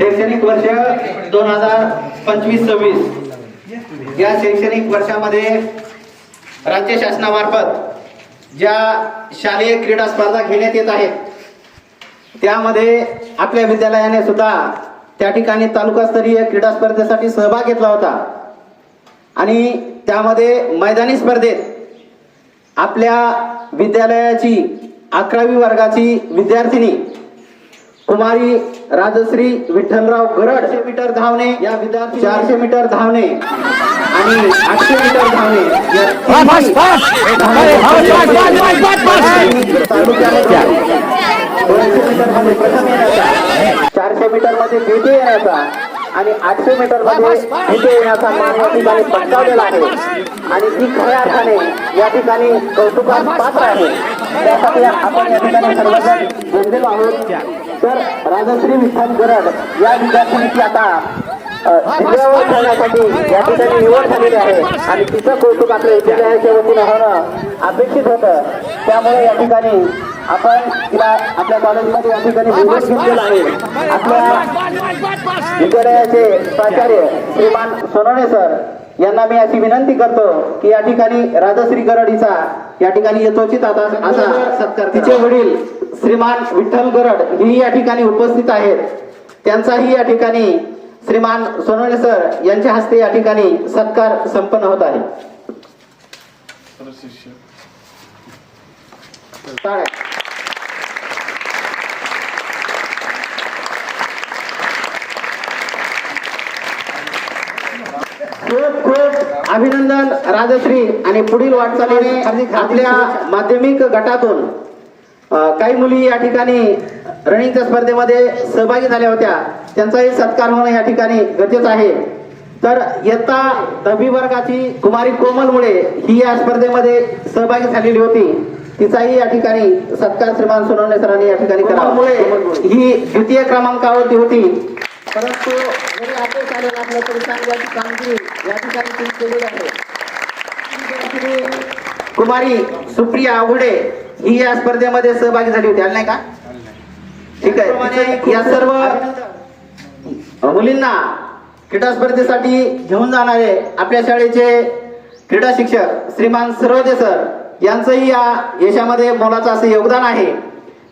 शैक्षणिक वर्ष दोन हजार पंचवीस सव्वीस. या शैक्षणिक वर्षामध्ये राज्य शासनामार्फत ज्या शालेय क्रीडा स्पर्धा घेण्यात येत आहेत त्यामध्ये आपल्या विद्यालयाने सुद्धा त्या ठिकाणी तालुकास्तरीय क्रीडा स्पर्धेसाठी सहभाग घेतला होता. आणि त्यामध्ये मैदानी स्पर्धेत आपल्या विद्यालयाची अकरावी वर्गाची विद्यार्थिनी कुमारी राजश्री विठ्ठलराव गरड मीटर धावणे या विद्यार्थी चारशे मीटर धावणे आणि आठशे मीटर धावणे. चारशे मीटरमध्ये द्वितीय येण्याचा. आणि आठशे मीटरमध्ये द्वितीय येण्याचा मान या ठिकाणी पटकावलेला आहे. आणि ती खऱ्या अर्थाने या ठिकाणी कौतुकास पात्र आहे. त्यासाठी आपण या ठिकाणी सर्वजण आहोत तर राजश्री विठ्ठल गरड या विद्यार्थ्यांची आता जिल्ह्यावर खेळण्यासाठी या ठिकाणी निवड झालेली आहे. आणि तिचं कौतुक आपल्या विद्यालयाच्या वतीनं होणं अपेक्षित होतं. त्यामुळे या ठिकाणी आपण तिला आपल्या कॉलेजमध्ये या ठिकाणी बोलून घेतलेलं आहे. आपल्या विद्यालयाचे प्राचार्य श्रीमान सोनवणे सर यांना मी अशी विनंती करतो की या ठिकाणी राजश्री गरडीचा या ठिकाणी यथोचित आता असा सत्कार तिचे वडील श्रीमान विठ्ठल गरड ही या ठिकाणी उपस्थित आहेत. त्यांचाही या ठिकाणी श्रीमान सोनवणे सर यांच्या हस्ते या ठिकाणी सत्कार संपन्न होत आहे. खूप खूप अभिनंदन राजश्री आणि पुढील वाटचालीने आपल्या माध्यमिक गटातून. काही मुली या ठिकाणी रनिंगच्या स्पर्धेमध्ये सहभागी झाल्या होत्या. त्यांचाही सत्कार होणं या ठिकाणी गरजेचं आहे. तर इयत्ता दहावी वर्गाची कुमारी कोमल मुळे ही या स्पर्धेमध्ये सहभागी झालेली होती. तिचाही या ठिकाणी सत्कार श्रीमान सोनवणे सरांनी या ठिकाणी करावा. मुळे. ही द्वितीय क्रमांकावरती होती. परंतु जरी अपयश आलेलं असलं तरी चांगली कामगिरी या ठिकाणी केलेली आहे. कुमारी सुप्रिया आवडे ही या स्पर्धेमध्ये सहभागी झाली होती आली नाही का? ठीक आहे. या सर्व मुलींना क्रीडा स्पर्धेसाठी घेऊन जाणारे आपल्या शाळेचे क्रीडा शिक्षक श्रीमान सरोदे सर यांचंही या यशामध्ये मोलाचं असं योगदान आहे.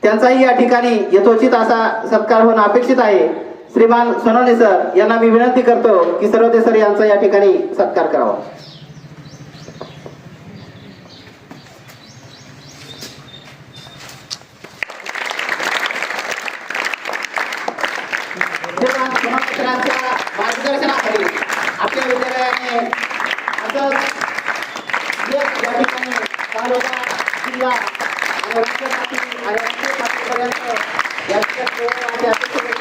त्यांचाही या ठिकाणी यथोचित असा सत्कार होणं अपेक्षित आहे. श्रीमान सोनवणे सर यांना मी विनंती करतो की सरोदे सर यांचा या ठिकाणी सत्कार करावा. श्रीमान मार्गदर्शनाखाली आपल्या विद्यालयाने असंच या ठिकाणी तालुका जिल्हा आणि राज्य आणि राष्ट्रीय पातळीपर्यंत या ठिकाणी